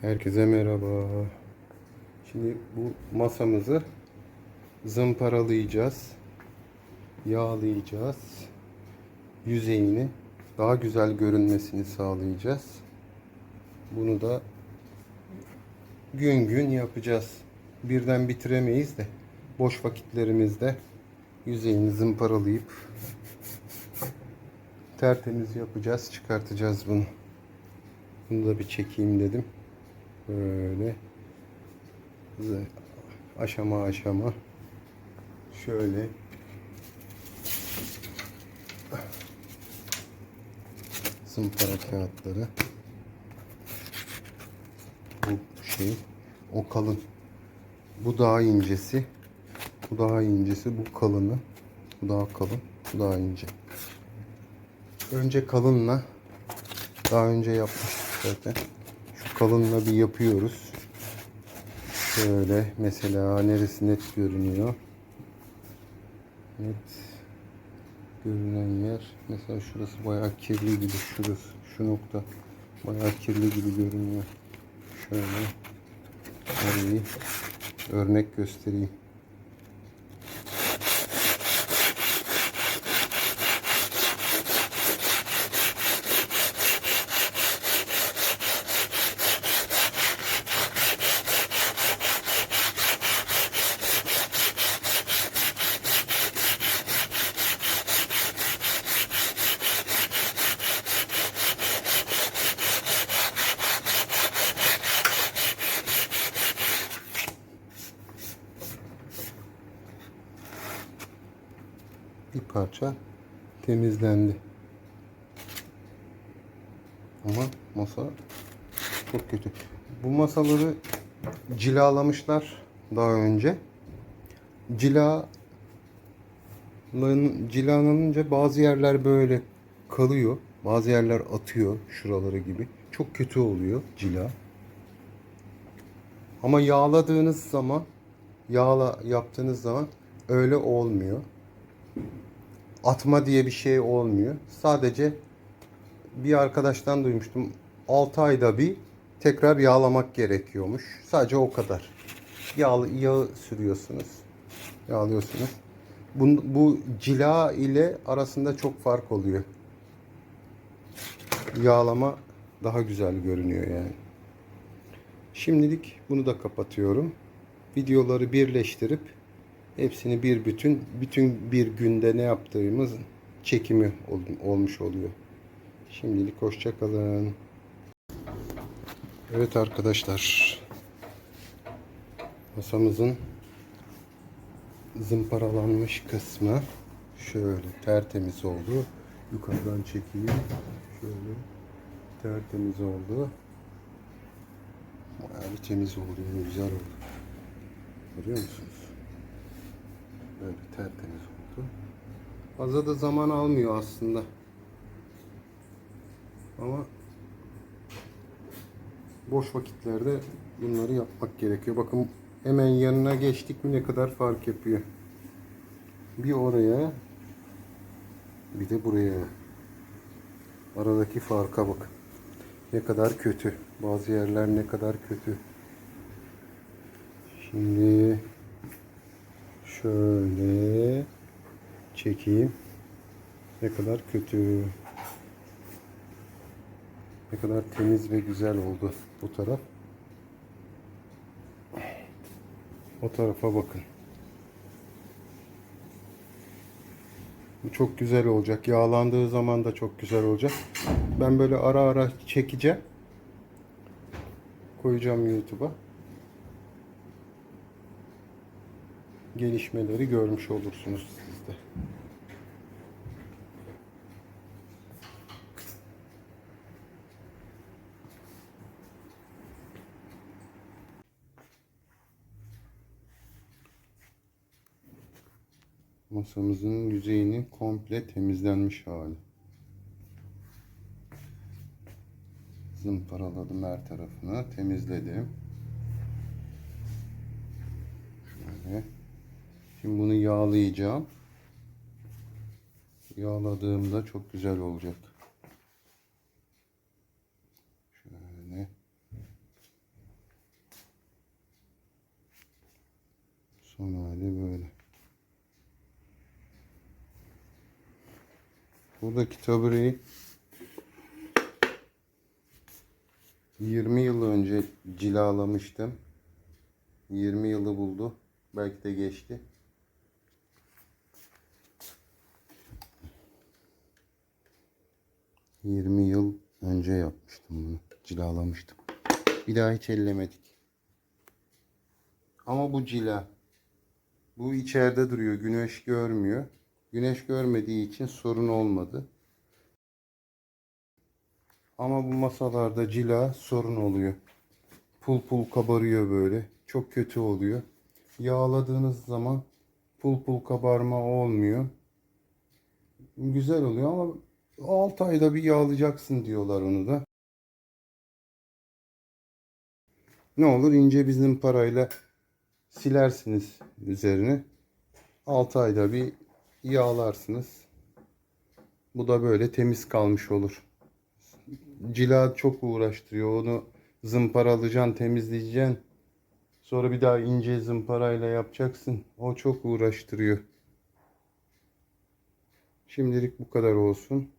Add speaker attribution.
Speaker 1: Herkese merhaba. Şimdi bu masamızı zımparalayacağız. Yağlayacağız. Yüzeyini daha güzel görünmesini sağlayacağız. Bunu da gün gün yapacağız. Birden bitiremeyiz de boş vakitlerimizde yüzeyini zımparalayıp tertemiz yapacağız, çıkartacağız bunu. Bunu da bir çekeyim dedim. Böyle. Aşama aşama şöyle. Zımpara kağıtları. Bu şey o kalın. Bu daha incesi. Bu daha incesi bu kalını. Bu daha kalın bu daha ince. Önce kalınla daha önce yapmıştık zaten kalınla bir yapıyoruz. Şöyle mesela neresi net görünüyor? Net görünen yer mesela şurası bayağı kirli gibi şurası şu nokta bayağı kirli gibi görünüyor. Şöyle orayı örnek göstereyim bir parça temizlendi. Ama masa çok kötü. Bu masaları cilalamışlar daha önce. Cila cilalanınca bazı yerler böyle kalıyor. Bazı yerler atıyor şuraları gibi. Çok kötü oluyor cila. Ama yağladığınız zaman yağla yaptığınız zaman öyle olmuyor atma diye bir şey olmuyor. Sadece bir arkadaştan duymuştum. 6 ayda bir tekrar yağlamak gerekiyormuş. Sadece o kadar. Yağ, yağı sürüyorsunuz. Yağlıyorsunuz. Bu, bu cila ile arasında çok fark oluyor. Yağlama daha güzel görünüyor yani. Şimdilik bunu da kapatıyorum. Videoları birleştirip Hepsini bir bütün, bütün bir günde ne yaptığımız çekimi ol- olmuş oluyor. Şimdilik hoşça kalın. Evet arkadaşlar. Masamızın zımparalanmış kısmı şöyle tertemiz oldu. Yukarıdan çekeyim. Şöyle tertemiz oldu. Bayağı bir temiz oldu. Güzel oldu. Görüyor musunuz? Böyle tertemiz oldu. Fazla da zaman almıyor aslında. Ama boş vakitlerde bunları yapmak gerekiyor. Bakın hemen yanına geçtik mi ne kadar fark yapıyor. Bir oraya bir de buraya. Aradaki farka bakın. Ne kadar kötü. Bazı yerler ne kadar kötü. Şimdi Şöyle çekeyim. Ne kadar kötü. Ne kadar temiz ve güzel oldu bu taraf. O tarafa bakın. Bu çok güzel olacak. Yağlandığı zaman da çok güzel olacak. Ben böyle ara ara çekeceğim. Koyacağım YouTube'a. Gelişmeleri görmüş olursunuz siz de. Masamızın yüzeyinin komple temizlenmiş hali. Zımparaladım her tarafını, temizledim. Şöyle. Şimdi bunu yağlayacağım. Yağladığımda çok güzel olacak. Şöyle. Son hali böyle. Buradaki tabureyi 20 yıl önce cilalamıştım. 20 yılı buldu. Belki de geçti. Yirmi yıl önce yapmıştım bunu. Cilalamıştım. Bir daha hiç ellemedik. Ama bu cila. Bu içeride duruyor. Güneş görmüyor. Güneş görmediği için sorun olmadı. Ama bu masalarda cila sorun oluyor. Pul pul kabarıyor böyle. Çok kötü oluyor. Yağladığınız zaman pul pul kabarma olmuyor. Güzel oluyor ama 6 ayda bir yağlayacaksın diyorlar onu da. Ne olur ince bizim parayla silersiniz üzerine. 6 ayda bir yağlarsınız. Bu da böyle temiz kalmış olur. Cila çok uğraştırıyor. Onu zımparalayacaksın, temizleyeceksin. Sonra bir daha ince zımparayla yapacaksın. O çok uğraştırıyor. Şimdilik bu kadar olsun.